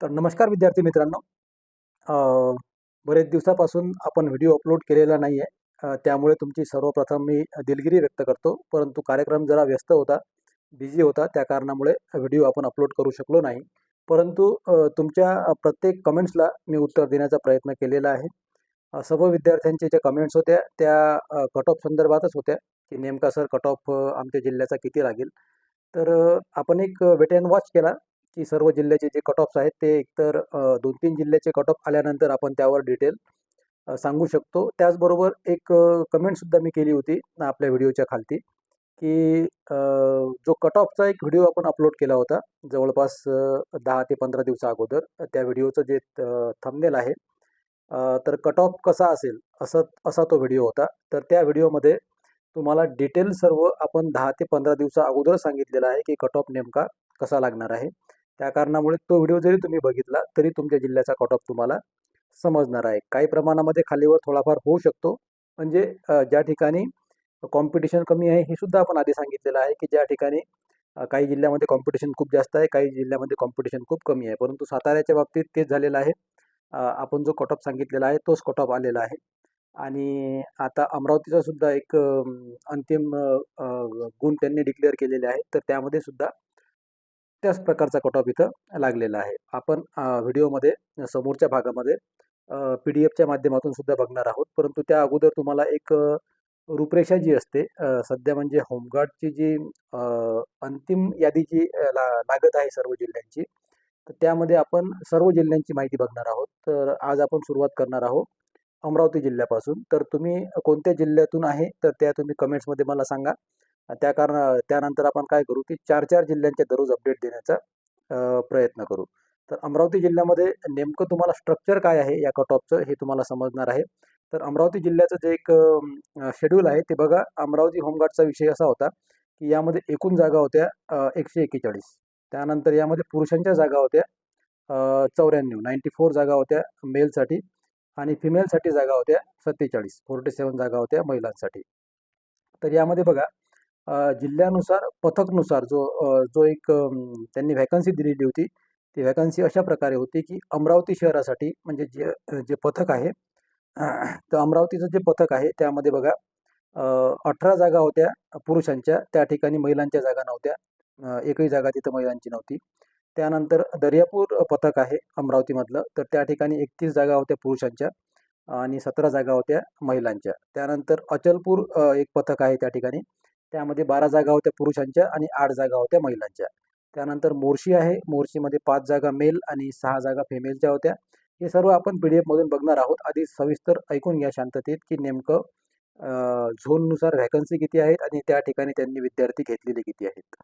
तर नमस्कार विद्यार्थी मित्रांनो. बरेच दिवसापासून आपण व्हिडिओ अपलोड केलेला नाही आहे त्यामुळे तुमची सर्वप्रथम मी दिलगिरी व्यक्त करतो. परंतु कार्यक्रम जरा व्यस्त होता बिझी होता. त्या कारणामुळे व्हिडिओ आपण अपलोड करू शकलो नाही. परंतु तुमच्या प्रत्येक कमेंट्सला मी उत्तर देण्याचा प्रयत्न केलेला आहे. सर्व विद्यार्थ्यांचे ज्या कमेंट्स होत्या त्या कट ऑफ संदर्भातच होत्या की नेमका सर कट ऑफ आमच्या जिल्ह्याचा किती लागेल? तर आपण एक वेट अँड वॉच केला. की सर्व जिल्ह्याचे जे कट ऑफ्स आहेत ते एकतर दोन तीन जिल्ह्याचे कट ऑफ आल्यानंतर आपण त्यावर डिटेल सांगू शकतो. त्याचबरोबर एक कमेंटसुद्धा मी केली होती आपल्या व्हिडिओच्या खालती की जो कट ऑफचा एक व्हिडिओ आपण अपलोड केला होता जवळपास दहा ते पंधरा दिवसा अगोदर त्या व्हिडिओचं जे थंबनेल आहे तर कट ऑफ कसा असेल असं असा तो व्हिडिओ होता. तर त्या व्हिडिओमध्ये तुम्हाला डिटेल सर्व आपण दहा ते पंधरा दिवसा अगोदर सांगितलेलं आहे की कट ऑफ नेमका कसा लागणार आहे. त्या कारणामुळे तो व्हिडिओ जरी तुम्ही बघितला तरी तुमच्या जिल्ह्याचा कट ऑफ तुम्हाला समजणार आहे. काही प्रमाणामध्ये खालीवर थोडाफार होऊ शकतो. म्हणजे ज्या ठिकाणी कॉम्पिटिशन कमी आहे हे सुद्धा आपण आधी सांगितलेलं आहे की ज्या ठिकाणी काही जिल्ह्यामध्ये कॉम्पिटिशन खूप जास्त आहे काही जिल्ह्यामध्ये कॉम्पिटिशन खूप कमी आहे. परंतु साताऱ्याच्या बाबतीत तेच झालेलं आहे. आपण जो कट ऑफ सांगितलेला आहे तोच कट ऑफ आलेला आहे. आणि आता अमरावतीचा सुद्धा एक अंतिम गुण त्यांनी डिक्लेअर केलेले आहे. तर त्यामध्ये सुद्धा त्याच प्रकारचा कट ऑफ इथं लागलेला आहे. आपण व्हिडिओमध्ये समोरच्या भागामध्ये पी डी एफच्या माध्यमातून सुद्धा बघणार आहोत. परंतु त्या अगोदर तुम्हाला एक रूपरेषा जी असते सध्या म्हणजे होमगार्डची जी अंतिम यादी जी ला लागत आहे सर्व जिल्ह्यांची तर त्यामध्ये आपण सर्व जिल्ह्यांची माहिती बघणार आहोत. तर आज आपण सुरुवात करणार आहोत अमरावती जिल्ह्यापासून. तर तुम्ही कोणत्या जिल्ह्यातून आहे तर त्या तुम्ही कमेंट्समध्ये मला सांगा. त्या कारण त्यानंतर आपण काय करू की चार चार जिल्ह्यांचे दररोज अपडेट देण्याचा प्रयत्न करू. तर अमरावती जिल्ह्यामध्ये नेमकं तुम्हाला स्ट्रक्चर काय आहे या कट ऑफचं हे तुम्हाला समजणार आहे. तर अमरावती जिल्ह्याचं जे एक शेड्यूल आहे ते बघा अमरावती होमगार्डचा विषय असा होता की यामध्ये एकूण जागा होत्या एकशे एक्केचाळीस त्यानंतर यामध्ये पुरुषांच्या जागा होत्या चौऱ्याण्णव. नाईंटी फोर जागा होत्या मेलसाठी आणि फिमेलसाठी जागा होत्या सत्तेचाळीस. फोर्टी सेवन जागा होत्या महिलांसाठी. तर यामध्ये बघा जिल्ह्यानुसार पथकनुसार जो जो एक त्यांनी व्हॅकन्सी दिलेली होती ती व्हॅकन्सी अशा प्रकारे होती की अमरावती शहरासाठी म्हणजे जे जे पथक आहे तर अमरावतीचं जे पथक आहे त्यामध्ये बघा अठरा जागा होत्या पुरुषांच्या त्या ठिकाणी महिलांच्या जागा नव्हत्या एकही जागा तिथं महिलांची नव्हती. त्यानंतर दर्यापूर पथक आहे अमरावतीमधलं तर त्या ठिकाणी एकतीस जागा होत्या पुरुषांच्या आणि सतरा जागा होत्या महिलांच्या. त्यानंतर अचलपूर एक पथक आहे त्या ठिकाणी त्यामध्ये बारा जागा होत्या पुरुषांच्या आणि आठ जागा होत्या महिलांच्या. त्यानंतर मोर्शी आहे. मोर्शीमध्ये पाच जागा मेल आणि सहा जागा फिमेलच्या होत्या. हे सर्व आपण पी डी एफमधून बघणार आहोत. आधी सविस्तर ऐकून घ्या शांततेत की नेमकं झोननुसार व्हॅकन्सी किती आहेत आणि त्या ठिकाणी त्यांनी विद्यार्थी घेतलेले किती आहेत.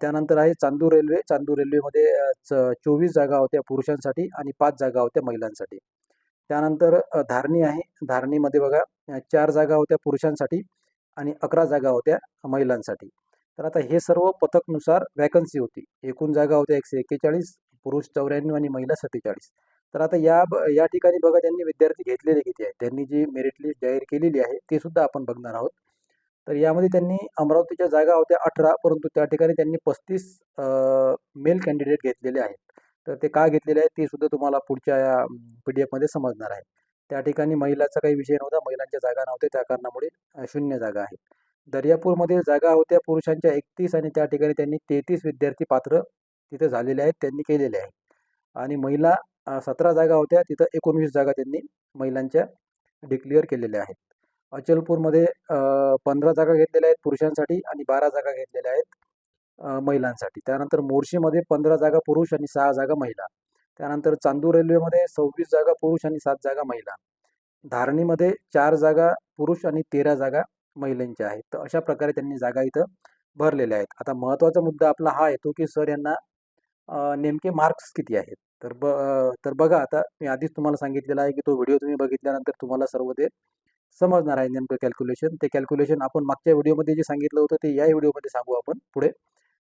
त्यानंतर आहे चांदूर रेल्वे चांदूर रेल्वेमध्ये च चोवीस जागा होत्या पुरुषांसाठी आणि पाच जागा होत्या महिलांसाठी. त्यानंतर धारणी आहे. धारणीमध्ये बघा चार जागा होत्या पुरुषांसाठी. आणि अकरा जागा होत्या महिलांसाठी. तर आता हे सर्व पथकनुसार वॅकन्सी होती. एकूण जागा होत्या एकशे एक्केचाळीस पुरुष चौऱ्याण्णव आणि महिला सत्तेचाळीस. तर आता या ब या ठिकाणी बघा त्यांनी विद्यार्थी घेतलेले किती आहेत त्यांनी जी मेरिट लिस्ट जाहीर केलेली आहे ते सुद्धा आपण बघणार आहोत. तर यामध्ये त्यांनी अमरावतीच्या जागा होत्या अठरा परंतु त्या ठिकाणी त्यांनी पस्तीस मेल कॅन्डिडेट घेतलेले आहेत. तर ते का घेतलेले आहेत ते सुद्धा तुम्हाला पुढच्या या पी डी एफमध्ये समजणार आहे. त्या ठिकाणी महिलाचा काही विषय नव्हता महिलांच्या जागा नव्हत्या त्या कारणामुळे शून्य जागा आहेत दर्यापूरमध्ये जागा होत्या पुरुषांच्या एकतीस आणि त्या ठिकाणी त्यांनी तेहतीस विद्यार्थी पात्र तिथे झालेले आहेत त्यांनी केलेले आहेत. आणि महिला सतरा जागा होत्या तिथं एकोणवीस जागा त्यांनी महिलांच्या डिक्लेअर केलेल्या आहेत. अचलपूरमध्ये पंधरा जागा घेतलेल्या आहेत पुरुषांसाठी आणि बारा जागा घेतलेल्या आहेत महिलांसाठी. त्यानंतर मोर्शीमध्ये पंधरा जागा पुरुष आणि सहा जागा महिला. त्यानंतर चांदूर रेल्वेमध्ये सव्वीस जागा पुरुष आणि सात जागा महिला. धारणीमध्ये चार जागा पुरुष आणि तेरा जागा महिलांच्या आहेत. तर अशा प्रकारे त्यांनी जागा इथं भरलेल्या आहेत. आता महत्त्वाचा मुद्दा आपला हा येतो की सर यांना नेमके मार्क्स किती आहेत? तर ब तर बघा आता मी आधीच तुम्हाला सांगितलेलं आहे की तो व्हिडिओ तुम्ही बघितल्यानंतर तुम्हाला सर्व ते समजणार आहे नेमकं कॅल्क्युलेशन ते कॅल्क्युलेशन आपण मागच्या व्हिडिओमध्ये जे सांगितलं होतं ते या व्हिडिओमध्ये सांगू आपण पुढे.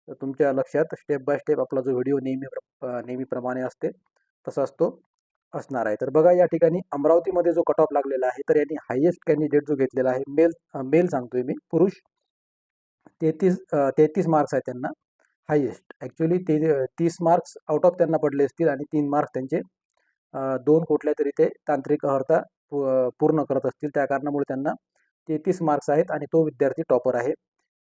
तर तुमच्या लक्षात स्टेप बाय स्टेप आपला जो व्हिडिओ नेहमी प्र- नेहमीप्रमाणे असते तसाच तो असणार आहे. तर बघा या ठिकाणी अमरावतीमध्ये जो कट ऑफ लागलेला आहे तर यांनी हायेस्ट कॅन्डिडेट जो घेतलेला आहे मेल मेल सांगतोय मी पुरुष तेहतीस तेहतीस मार्क्स आहेत त्यांना हायेस्ट ॲक्च्युली ते तीस मार्क्स आउट ऑफ त्यांना पडले असतील आणि तीन मार्क्स त्यांचे दोन कुठल्या तरी ते तांत्रिक अर्हता पूर्ण करत असतील. त्या कारणामुळे त्यांना तेहतीस मार्क्स आहेत आणि तो विद्यार्थी टॉपर आहे.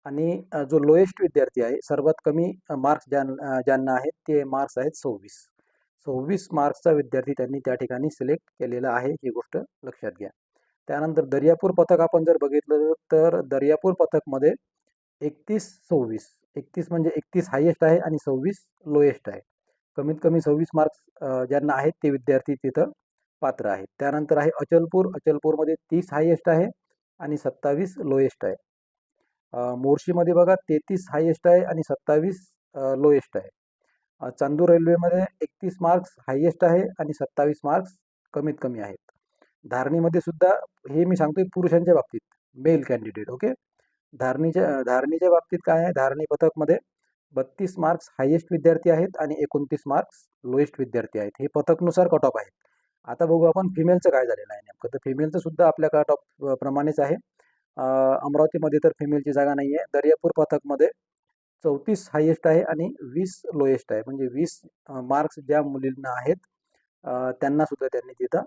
आणि जो लोएस्ट विद्यार्थी आहे सर्वात कमी मार्क्स ज्यां ज्यांना आहेत ते मार्क्स आहेत सव्वीस. सव्वीस मार्क्सचा विद्यार्थी त्यांनी त्या ठिकाणी सिलेक्ट केलेला आहे ही गोष्ट लक्षात घ्या. त्यानंतर दर्यापूर पथक आपण जर बघितलं तर दर्यापूर पथकमध्ये एकतीस सव्वीस. एकतीस म्हणजे एकतीस हायेस्ट आहे आणि सव्वीस लोएस्ट आहे. कमीत कमी सव्वीस मार्क्स ज्यांना आहेत ते विद्यार्थी तिथं पात्र आहेत. त्यानंतर आहे अचलपूर. अचलपूरमध्ये तीस हायेस्ट आहे आणि सत्तावीस लोएस्ट आहे. मोर्शीमध्ये बघा तेहतीस हायेस्ट आहे आणि सत्तावीस लोएस्ट आहे. चांदूर रेल्वेमध्ये एकतीस मार्क्स हायेस्ट आहे आणि सत्तावीस मार्क्स कमीत कमी आहेत. धारणीमध्ये सुद्धा हे मी सांगतोय पुरुषांच्या बाबतीत मेल कॅन्डिडेट ओके धारणीच्या धारणीच्या बाबतीत काय आहे? धारणी पथकमध्ये बत्तीस मार्क्स हायेस्ट विद्यार्थी आहेत आणि एकोणतीस मार्क्स लोएस्ट विद्यार्थी आहेत. हे पथकनुसार कट ऑफ आहेत. आता बघू आपण फिमेलचं काय झालेलं आहे नेमकं. तर फिमेलचं सुद्धा आपल्या कट ऑफ प्रमाणेच आहे. अमरावतीमध्ये तर फिमेलची जागा नाही आहे दर्यापूर पथकमध्ये चौतीस हायेस्ट आहे आणि वीस लोएस्ट आहे. म्हणजे वीस मार्क्स ज्या मुलींना आहेत त्यांनासुद्धा त्यांनी तिथं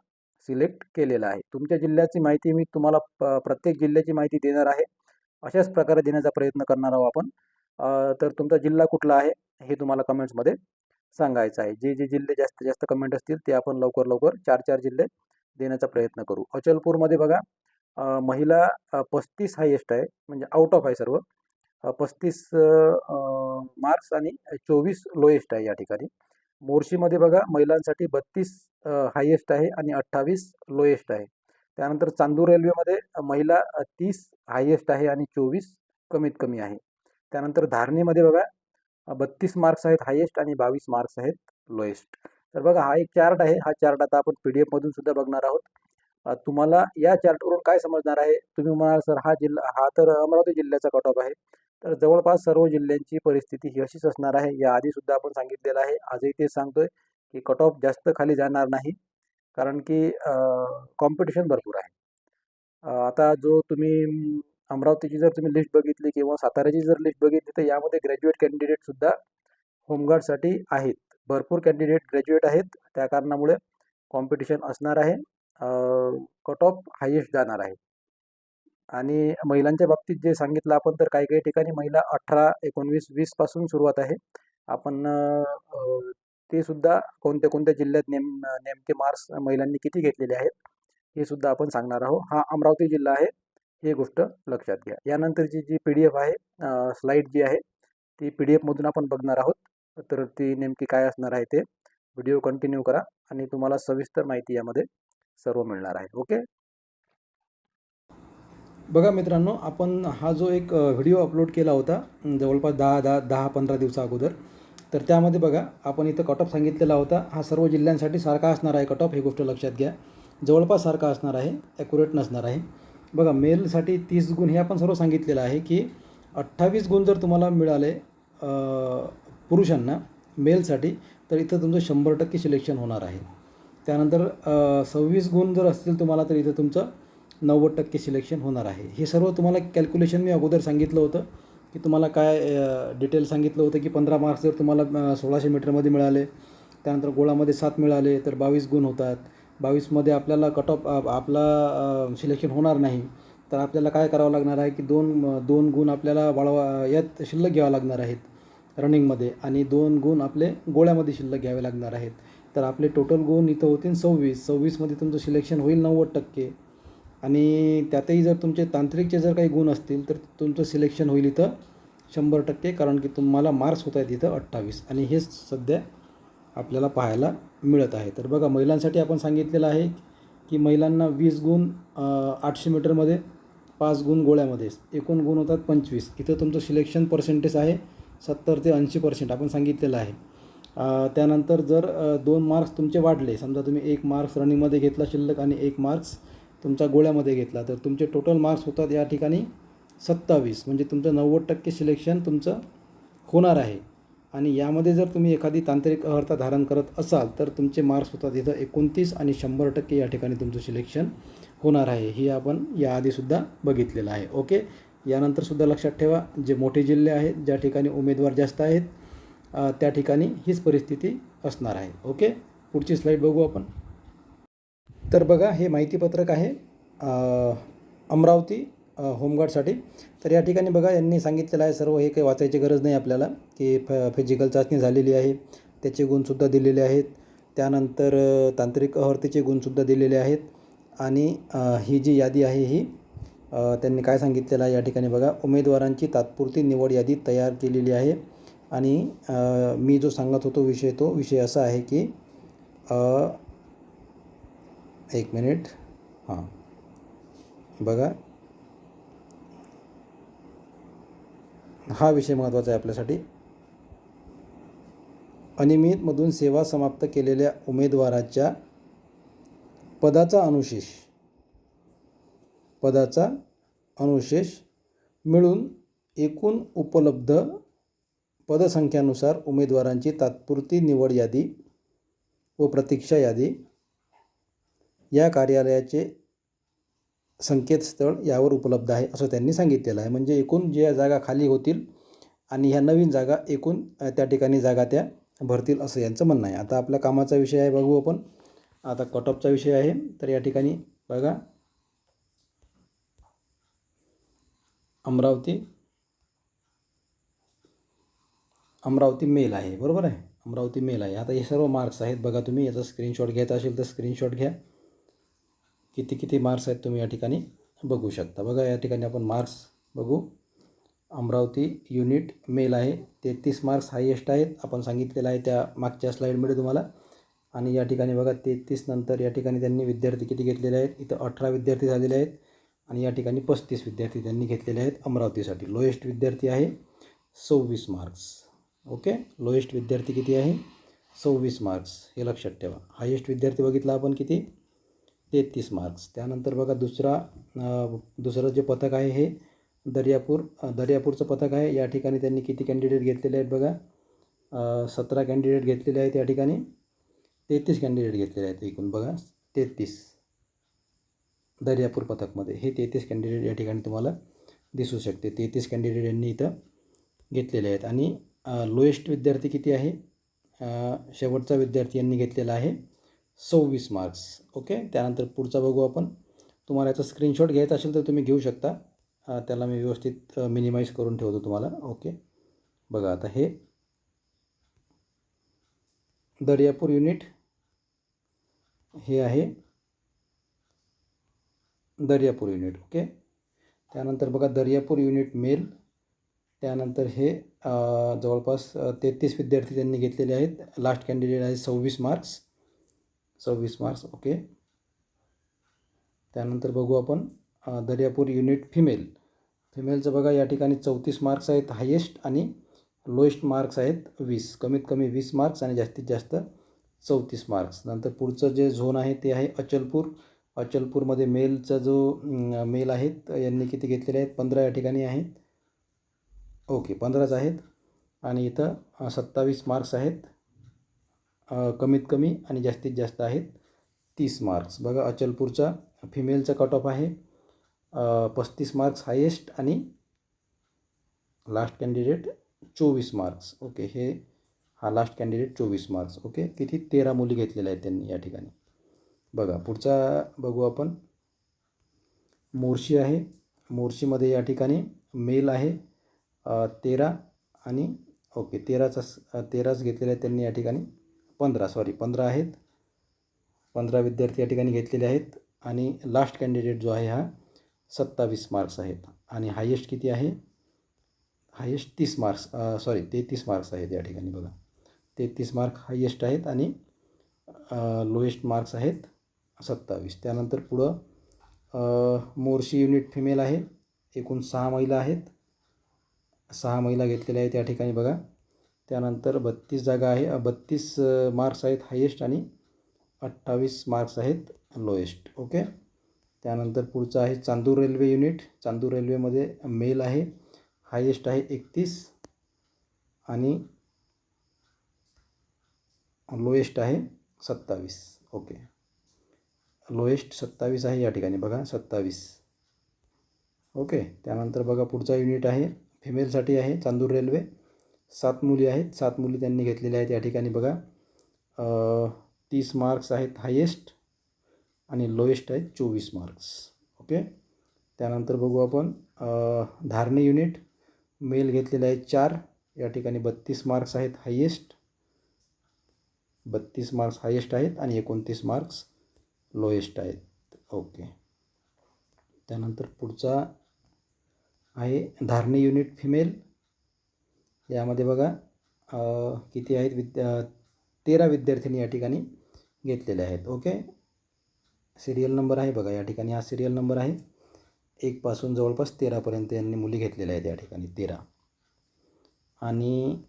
सिलेक्ट केलेलं आहे. तुमच्या जिल्ह्याची माहिती मी तुम्हाला प- प्रत्येक जिल्ह्याची माहिती देणार आहे. अशाच प्रकारे देण्याचा प्रयत्न करणार आहोत आपण. तर तुमचा जिल्हा कुठला आहे हे तुम्हाला कमेंट्समध्ये सांगायचं आहे. जे जे जिल्हे जास्तीत जास्त कमेंट असतील ते आपण लवकर लवकर चार चार जिल्हे देण्याचा प्रयत्न करू. अचलपूरमध्ये बघा महिला पस्तीस हायेस्ट आहे म्हणजे आउट ऑफ आहे सर्व. पस्तीस मार्क्स आणि चोवीस लोएस्ट आहे या ठिकाणी. मोर्शीमध्ये बघा महिलांसाठी बत्तीस हायेस्ट आहे आणि अठ्ठावीस लोएस्ट आहे. त्यानंतर चांदूर रेल्वेमध्ये महिला तीस हायेस्ट आहे आणि चोवीस कमीत कमी आहे. त्यानंतर धारणीमध्ये बघा बत्तीस मार्क्स आहेत हायेस्ट आणि बावीस मार्क्स आहेत लोएस्ट तर बघा हा एक चार्ट आहे. हा चार्ट आता आपण पी डी एफमधून सुद्धा बघणार आहोत. तुम्हाला या चार्टवरून काय समजणार आहे? तुम्ही म्हणाल सर हा जिल्हा हा तर अमरावती जिल्ह्याचा कट ऑफ आहे. तर जवळपास सर्व जिल्ह्यांची परिस्थिती ही अशीच असणार आहे. या सुद्धा आपण सांगितलेलं आहे. आजही तेच सांगतोय की कट ऑफ जास्त खाली जाणार नाही कारण की कॉम्पिटिशन भरपूर आहे. आता जो तुम्ही अमरावतीची जर तुम्ही लिस्ट बघितली किंवा साताऱ्याची जर लिस्ट बघितली तर यामध्ये ग्रॅज्युएट कॅन्डिडेटसुद्धा होमगार्डसाठी आहेत. भरपूर कॅन्डिडेट ग्रॅज्युएट आहेत. त्या कारणामुळे कॉम्पिटिशन असणार आहे. कट ऑफ हायेस्ट जाणार आहे. आणि महिलांच्या बाबतीत जे सांगितलं आपण तर काही काही ठिकाणी महिला अठरा एकोणवीस वीसपासून सुरुवात आहे. आपण ते सुद्धा कोणत्या कोणत्या जिल्ह्यात नेम नेमके मार्क्स महिलांनी किती घेतलेले आहेत हे सुद्धा आपण सांगणार आहोत. हा अमरावती जिल्हा आहे ही गोष्ट लक्षात घ्या. यानंतरची जी पी डी एफ आहे स्लाईड जी आहे ती पी डी एफमधून आपण बघणार आहोत. तर ती नेमकी काय असणार आहे ते व्हिडिओ कंटिन्यू करा आणि तुम्हाला सविस्तर माहिती यामध्ये सर्व मिळणार आहे. ओके बघा मित्रांनो आपण हा जो एक व्हिडिओ अपलोड केला होता जवळपास दहा दहा दहा पंधरा दिवसा अगोदर तर त्यामध्ये बघा आपण इथं कट ऑफ सांगितलेला होता. हा सर्व जिल्ह्यांसाठी सारखा असणार आहे कट ऑफ ही गोष्ट लक्षात घ्या. जवळपास सारखा असणार आहे ॲक्युरेट नसणार आहे. बघा मेलसाठी तीस गुण हे आपण सर्व सांगितलेलं आहे की अठ्ठावीस गुण जर तुम्हाला मिळाले पुरुषांना मेलसाठी तर इथं तुमचं शंभर टक्के सिलेक्शन होणार आहे. त्यानंतर सव्वीस गुण जर असतील तुम्हाला तर इथं तुमचं नव्वद टक्के सिलेक्शन होणार आहे. हे सर्व तुम्हाला कॅल्क्युलेशन मी अगोदर सांगितलं होतं की तुम्हाला काय डिटेल सांगितलं होतं की पंधरा मार्क्स जर तुम्हाला सोळाशे मीटरमध्ये मिळाले त्यानंतर गोळामध्ये सात मिळाले तर बावीस गुण होतात. बावीसमध्ये आपल्याला कट ऑफ आपला सिलेक्शन होणार नाही. तर आपल्याला काय करावं लागणार आहे की दोन दोन गुण आपल्याला वाढवा यात शिल्लक घ्यावं लागणार आहेत रनिंगमध्ये आणि दोन गुण आपले गोळ्यामध्ये शिल्लक घ्यावे लागणार आहेत. तर आपले टोटल गुण इथं होतील सव्वीस. सव्वीसमध्ये तुमचं सिलेक्शन होईल नव्वद टक्के. आणि त्यातही जर तुमचे तांत्रिकचे जर काही गुण असतील तर तुमचं सिलेक्शन होईल इथं शंभर टक्के कारण की तुम्हाला मार्क्स होत आहेत इथं अठ्ठावीस. आणि हेच सध्या आपल्याला पाहायला मिळत आहे. तर बघा महिलांसाठी आपण सांगितलेलं आहे की महिलांना वीस गुण आठशे मीटरमध्ये पाच गुण गोळ्यामध्ये. एकूण गुण होतात पंचवीस. इथं तुमचं सिलेक्शन पर्सेंटेज आहे सत्तर ते ऐंशी पर्सेंट आपण सांगितलेलं आहे. त्यानंतर जर दोन मार्क्स तुमचे वाढले समजा तुम्ही एक मार्क्स रनिंगमध्ये घेतला शिल्लक आणि एक मार्क्स तुमचा गोळ्यामध्ये घेतला तर तुमचे टोटल मार्क्स होतात या ठिकाणी सत्तावीस. म्हणजे तुमचं नव्वद टक्के सिलेक्शन तुमचं होणार आहे. आणि यामध्ये जर तुम्ही एखादी तांत्रिक अर्हता धारण करत असाल तर तुमचे मार्क्स होतात इथं एकोणतीस आणि शंभर टक्के या ठिकाणी तुमचं सिलेक्शन होणार आहे. ही आपण याआधीसुद्धा बघितलेलं आहे. ओके? यानंतरसुद्धा लक्षात ठेवा जे मोठे जिल्हे आहेत ज्या ठिकाणी उमेदवार जास्त आहेत त्या ठिकाणी हीच परिस्थिती असणार आहे. ओके? पुढची स्लाईड बघू आपण. तर बघा हे माहितीपत्रक आहे अमरावती होमगार्डसाठी. तर या ठिकाणी बघा यांनी सांगितलेलं आहे सर्व हे काही वाचायची गरज नाही आपल्याला की फ फिजिकल चाचणी झालेली आहे त्याचे गुणसुद्धा दिलेले आहेत. त्यानंतर तांत्रिक अहर्तीचे गुणसुद्धा दिलेले आहेत. आणि ही जी यादी आहे ही त्यांनी काय सांगितलेलं आहे या ठिकाणी बघा उमेदवारांची तात्पुरती निवड यादी तयार केलेली आहे. आणि मी जो सांगत होतो विषय तो विषय असा आहे की एक मिनिट. हां. बघा. हा विषय महत्त्वाचा आहे आपल्यासाठी. अनियमितमधून सेवा समाप्त केलेल्या उमेदवाराच्या पदाचा अनुशेष. पदाचा अनुशेष मिळून एकूण उपलब्ध पदसंख्यानुसार उमेदवारांची तात्पुरती निवड यादी व प्रतीक्षा यादी. या कार्यालयाचे संकेतस्थळ यावर उपलब्ध आहे असं त्यांनी सांगितलेलं आहे. म्हणजे एकूण ज्या जागा खाली होतील आणि ह्या नवीन जागा एकूण त्या ठिकाणी जागा त्या भरतील असं यांचं म्हणणं आहे. आता आपल्या कामाचा विषय आहे बघू आपण. आता कटऑफचा विषय आहे तर या ठिकाणी बघा. अमरावती अमरावती मेल आहे बरोबर आहे? अमरावती मेल आहे. आता हे सर्व मार्क्स आहेत. बघा तुम्ही याचा स्क्रीनशॉट घ्यायचा असेल तर स्क्रीनशॉट घ्या. किती किती मार्क्स आहेत तुम्ही या ठिकाणी बघू शकता. बघा या ठिकाणी आपण मार्क्स बघू. अमरावती युनिट मेल आहे. तेहतीस मार्क्स हायेस्ट आहेत. आपण सांगितलेलं आहे त्या मागच्या स्लाईडमध्ये तुम्हाला. आणि या ठिकाणी बघा तेहतीस नंतर या ठिकाणी त्यांनी विद्यार्थी किती घेतलेले आहेत? इथं अठरा विद्यार्थी झालेले आहेत. आणि या ठिकाणी पस्तीस विद्यार्थी त्यांनी घेतलेले आहेत अमरावतीसाठी. लोएस्ट विद्यार्थी आहे सव्वीस मार्क्स ओके? लोएस्ट विद्यार्थी किती आहे? सव्वीस मार्क्स हे लक्षात ठेवा. हायेस्ट विद्यार्थी बघितला आपण किती? तेहतीस मार्क्स त्यानंतर बघा दुसरा दुसरं जे पथक आहे हे दर्यापूर दर्यापूरचं पथक आहे. या ठिकाणी त्यांनी किती कॅन्डिडेट घेतलेले आहेत बघा? सतरा कॅन्डिडेट घेतलेले आहेत या ठिकाणी. तेहतीस कॅन्डिडेट घेतलेले आहेत एकूण बघा. तेहतीस दर्यापूर पथकमध्ये. हे तेहतीस कॅन्डिडेट या ठिकाणी तुम्हाला दिसू शकते. तेहतीस कॅन्डिडेट यांनी इथं घेतलेले आहेत. आणि लोएस्ट विद्यार्थी किती आहे? शेवटचा विद्यार्थी यांनी घेतलेला आहे सव्वीस मार्क्स ओके त्यानंतर पुढचा बघू आपण. तुम्हाला याचा स्क्रीनशॉट घ्यायचा असेल तर तुम्ही घेऊ शकता. त्याला मी व्यवस्थित मिनिमाइज करून ठेवतो तुम्हाला. ओके बघा आता हे. दर्यापूर युनिट हे आहे. दर्यापूर युनिट ओके त्यानंतर बघा दर्यापूर युनिट मेल त्यानंतर हे जवळपास तेहतीस विद्यार्थी त्यांनी घेतलेले आहेत. लास्ट कॅन्डिडेट आहे सव्वीस मार्क्स. सव्वीस मार्क्स ओके. त्यानंतर बघू आपण दर्यापूर युनिट फिमेल फिमेलचं बघा या ठिकाणी चौतीस मार्क्स आहेत हायेस्ट आणि लोएस्ट मार्क्स आहेत वीस. कमीत कमी वीस मार्क्स आणि जास्तीत जास्त चौतीस मार्क्स. नंतर पुढचं जे झोन आहे ते आहे अचलपूर. अचलपूरमध्ये मेलचा जो मेल आहेत यांनी किती घेतलेले आहेत? पंधरा या ठिकाणी आहेत. ओके पंधराच आहेत. आणि इथं सत्तावीस मार्क्स आहेत. कमीत कमी आणि जास्तीत जास्त आहेत तीस मार्क्स बघा अचलपूरचा फिमेलचा कट ऑफ आहे. पस्तीस मार्क्स हायेस्ट आणि लास्ट कॅन्डिडेट चोवीस मार्क्स ओके हे हा लास्ट कॅन्डिडेट चोवीस मार्क्स ओके किती? तेरा मुली घेतलेल्या आहेत त्यांनी या ठिकाणी. बघा पुढचा बघू आपण. मोर्शी आहे. मोर्शीमध्ये या ठिकाणी मेल आहे. तेरा आणि ओके तेराचा तेराच घेतलेले आहेत त्यांनी या ठिकाणी. पंधरा सॉरी पंधरा आहेत. पंधरा विद्यार्थी या ठिकाणी घेतलेले आहेत. आणि लास्ट कॅन्डिडेट जो आहे हा सत्तावीस मार्क्स आहेत. आणि हायेस्ट किती आहे? हायेस्ट तीस मार्क्स सॉरी तेहतीस मार्क्स आहेत या ठिकाणी बघा. तेहतीस मार्क हायेस्ट आहेत आणि लोएस्ट मार्क्स आहेत सत्तावीस. त्यानंतर पुढं मोर्शी युनिट फिमेल आहे. एकूण सहा महिला आहेत. सहा महिला घेतलेल्या आहेत त्या ठिकाणी बघा. त्यानंतर बत्तीस जागा आहे. बत्तीस मार्क्स आहेत हायेस्ट आणि अठ्ठावीस मार्क्स आहेत लोएस्ट ओके त्यानंतर पुढचं आहे चांदूर रेल्वे युनिट चांदूर रेल्वेमध्ये मेल आहे. हायेस्ट आहे एकतीस आणि लोएस्ट आहे सत्तावीस. ओके लोएस्ट सत्तावीस आहे या ठिकाणी बघा सत्तावीस. ओके त्यानंतर बघा पुढचा युनिट आहे. फिमेलसाठी आहे चांदूर रेल्वे सात मुली आहेत. सात मुली त्यांनी घेतलेल्या आहेत या ठिकाणी बघा. तीस मार्क्स आहेत हायेस्ट आणि लोएस्ट आहेत चोवीस मार्क्स ओके त्यानंतर बघू आपण धारणे युनिट मेल घेतलेले आहेत चार. या ठिकाणी बत्तीस मार्क्स आहेत हायेस्ट बत्तीस मार्क्स हायेस्ट आहेत आणि एकोणतीस मार्क्स लोएस्ट आहेत. ओके त्यानंतर पुढचा आहे. धारणी युनिट फिमेल यामध्ये बघा किती आहेत विद्या तेरा विद्यार्थिनी या ठिकाणी घेतलेल्या आहेत. ओके? सिरियल नंबर आहे बघा या ठिकाणी. हा सिरियल नंबर आहे. एकपासून जवळपास तेरापर्यंत यांनी मुली घेतलेल्या आहेत या ठिकाणी. तेरा. आणि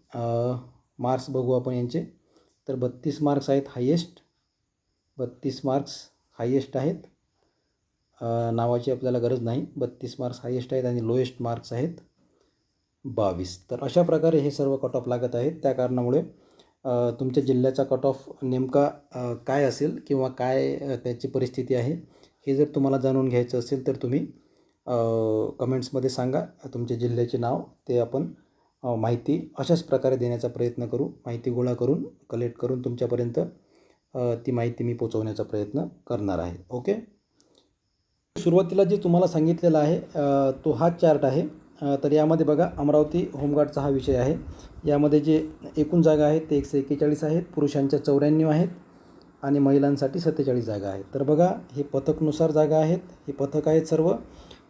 मार्क्स बघू आपण यांचे. तर बत्तीस मार्क्स आहेत हायेस्ट बत्तीस मार्क्स हायेस्ट आहेत. नावाची आपल्याला गरज नाही. बत्तीस मार्क्स हायेस्ट आहेत आणि लोएस्ट मार्क्स आहेत बावीस. तर अशा प्रकारे हे सर्व कट ऑफ लागत आहेत. त्या कारणामुळे तुमच्या जिल्ह्याचा कट ऑफ नेमका काय असेल किंवा काय त्याची परिस्थिती आहे हे जर तुम्हाला जाणून घ्यायचं असेल तर तुम्ही कमेंट्समध्ये सांगा. तुमच्या जिल्ह्याचे नाव ते आपण माहिती अशाच प्रकारे देण्याचा प्रयत्न करू. माहिती गोळा करून कलेक्ट करून तुमच्यापर्यंत ती माहिती मी पोचवण्याचा प्रयत्न करणार आहे. ओके सुरुवातीला जे तुम्हाला सांगितलेलं आहे तो हा चार्ट आहे. तर यामध्ये बघा अमरावती होमगार्डचा हा विषय आहे. यामध्ये जे एकूण जागा आहेत ते एकशे एक्केचाळीस आहेत. पुरुषांच्या चौऱ्याण्णव आहेत आणि महिलांसाठी सत्तेचाळीस जागा आहेत. तर बघा हे पथकनुसार जागा आहेत. हे पथक आहेत सर्व.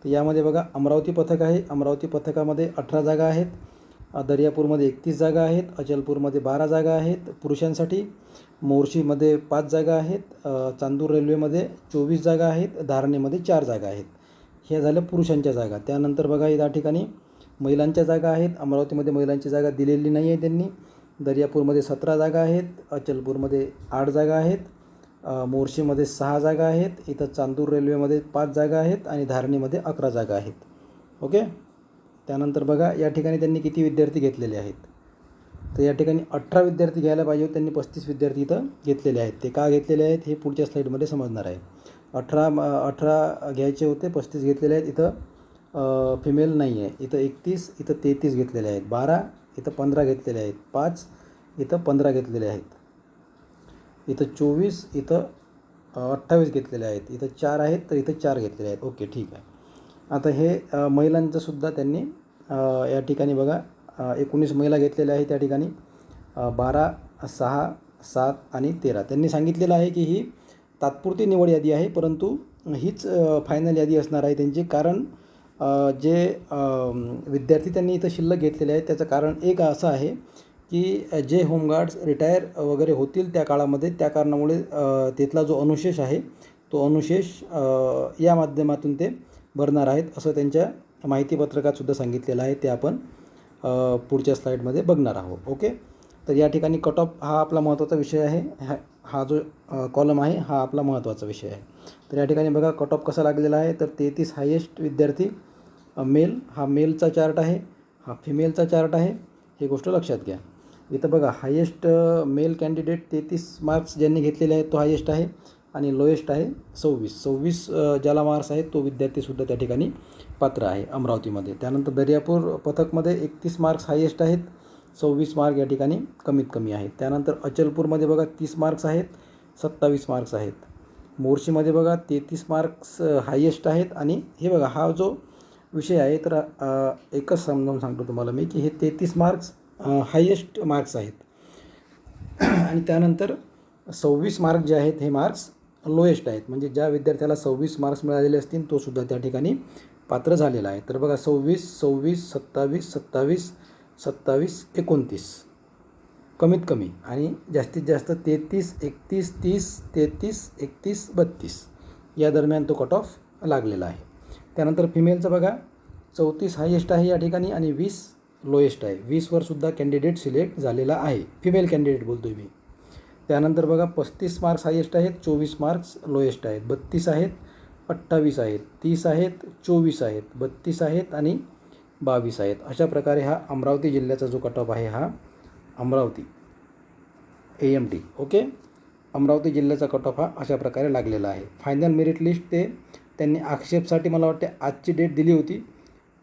तर यामध्ये बघा अमरावती पथक आहे. अमरावती पथकामध्ये अठरा जागा आहेत. दर्यापूरमध्ये एकतीस जागा आहेत. अचलपूरमध्ये बारा जागा आहेत पुरुषांसाठी. मोर्शीमध्ये पाच जागा आहेत चांदूर रेल्वेमध्ये चोवीस जागा आहेत धारणेमध्ये चार जागा आहेत. ह्या झाल्या पुरुषांच्या जागा. त्यानंतर बघा या ठिकाणी महिलांच्या जागा आहेत. अमरावतीमध्ये महिलांची जागा दिलेली नाही आहे त्यांनी. दर्यापूरमध्ये सतरा जागा आहेत अचलपूरमध्ये आठ जागा आहेत मोर्शीमध्ये सहा जागा आहेत इथं चांदूर रेल्वेमध्ये पाच जागा आहेत आणि धारणीमध्ये अकरा जागा आहेत. ओके? त्यानंतर बघा या ठिकाणी त्यांनी किती विद्यार्थी घेतलेले आहेत? तर या ठिकाणी अठरा विद्यार्थी घ्यायला पाहिजे होते. त्यांनी पस्तीस विद्यार्थी इथं घेतलेले आहेत. ते का घेतलेले आहेत हे पुढच्या स्लाईडमध्ये समजणार आहे. अठरा अठरा घ्यायचे होते पस्तीस घेतलेले आहेत. इथं फिमेल नाही आहे इथं एकतीस इथं तेहतीस घेतलेले आहेत. बारा इथं पंधरा घेतलेले आहेत. पाच इथं पंधरा घेतलेले आहेत. इथं चोवीस इथं अठ्ठावीस घेतलेले आहेत. इथं चार आहेत तर इथं चार घेतलेले आहेत. ओके ठीक आहे. आता हे महिलांचंसुद्धा त्यांनी या ठिकाणी बघा एकोणीस महिला घेतलेल्या आहेत त्या ठिकाणी. बारा सहा सात आणि तेरा. त्यांनी सांगितलेलं आहे की ही तात्पुरती निवड यादी आहे परंतु हीच फायनल यादी असणार आहे त्यांची. कारण जे विद्यार्थी त्यांनी इथं शिल्लक घेतलेले आहेत त्याचं कारण एक असं आहे की जे होमगार्ड्स रिटायर वगैरे होतील त्या काळामध्ये त्या कारणामुळे तिथला जो अनुशेष आहे तो अनुशेष या माध्यमातून ते भरणार आहेत असं त्यांच्या माहितीपत्रकातसुद्धा सांगितलेलं आहे. ते आपण पुढच्या स्लाईडमध्ये बघणार आहोत ओके? तर या ठिकाणी कट ऑफ हा आपला महत्त्वाचा विषय आहे. हा हा जो कॉलम आहे हा आपला महत्त्वाचा विषय आहे. तर या ठिकाणी बघा कट ऑफ कसा लागलेला आहे. तर तेहतीस हायेस्ट विद्यार्थी मेल हा मेलचा चार्ट आहे. हा फिमेलचा चार्ट आहे. ही गोष्ट लक्षात घ्या. इथं बघा हायेस्ट मेल कॅन्डिडेट तेहतीस मार्क्स ज्यांनी घेतलेले आहेत तो हायेस्ट आहे. आणि लोएस्ट आहे सव्वीस. सव्वीस ज्याला मार्क्स आहेत तो विद्यार्थीसुद्धा त्या ठिकाणी पात्र आहे अमरावतीमध्ये. त्यानंतर दर्यापूर पथकमध्ये एकतीस मार्क्स हायेस्ट आहेत सव्वीस मार्क या ठिकाणी कमीत कमी आहेत. त्यानंतर अचलपूरमध्ये बघा तीस मार्क्स आहेत सत्तावीस मार्क्स आहेत. मोर्शीमध्ये बघा तेहतीस मार्क्स हायेस्ट आहेत आणि हे बघा हा जो विषय आहे तर एकच समजावून सांगतो तुम्हाला मी की हे तेहतीस मार्क्स हायेस्ट मार्क्स आहेत. आणि त्यानंतर सव्वीस मार्क जे आहेत हे मार्क्स लोएस्ट आहेत. म्हणजे ज्या विद्यार्थ्याला सव्वीस मार्क्स मिळालेले असतील तो सुद्धा त्या ठिकाणी पात्र झालेला आहे. तर बघा सव्वीस सव्वीस सत्तावीस सत्तावीस सत्तावीस एकोणतीस. कमीत कमी. आणि जास्तीत जास्त तेहतीस एकतीस तीस तेहतीस एकतीस बत्तीस. या दरम्यान तो कट ऑफ लागलेला आहे. त्यानंतर फिमेलचं बघा. चौतीस हायेस्ट आहे या ठिकाणी आणि वीस लोएस्ट आहे. वीसवर सुद्धा कॅन्डिडेट सिलेक्ट झालेला आहे. फिमेल कॅन्डिडेट बोलतो मी. त्यानंतर बघा पस्तीस मार्क्स हायेस्ट आहेत चोवीस मार्क्स लोएस्ट आहेत. बत्तीस आहेत अठ्ठावीस आहेत. तीस आहेत चोवीस आहेत. बत्तीस आहेत आणि बावीस आहेत. अशा प्रकारे हा अमरावती जिल्ह्याचा जो कट ऑफ आहे हा Amravati A M T okay Amravati जिल्ह्याचा कट ऑफ हा अशा प्रकारे लागलेला आहे. फायनल मेरिट लिस्ट ते त्यांनी आक्षेपसाठी मला वाटते आजची डेट दिली होती.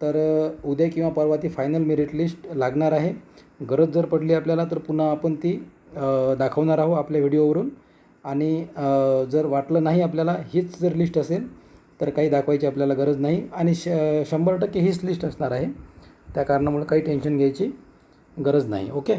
तर उद्या किंवा परवा ती फायनल मेरिट लिस्ट लागणार आहे. गरज जर पडली आपल्याला तर पुन्हा आपण ती दाखवणार आहोत आपल्या व्हिडिओवरून. आणि जर वाटलं नाही आपल्याला हीच जर लिस्ट असेल तर काही दाखवायची आपल्याला गरज नाही. आणि श शंभर टक्के हीच लिस्ट असणार आहे. त्या कारणामुळे काही टेन्शन घ्यायची गरज नाही. ओके?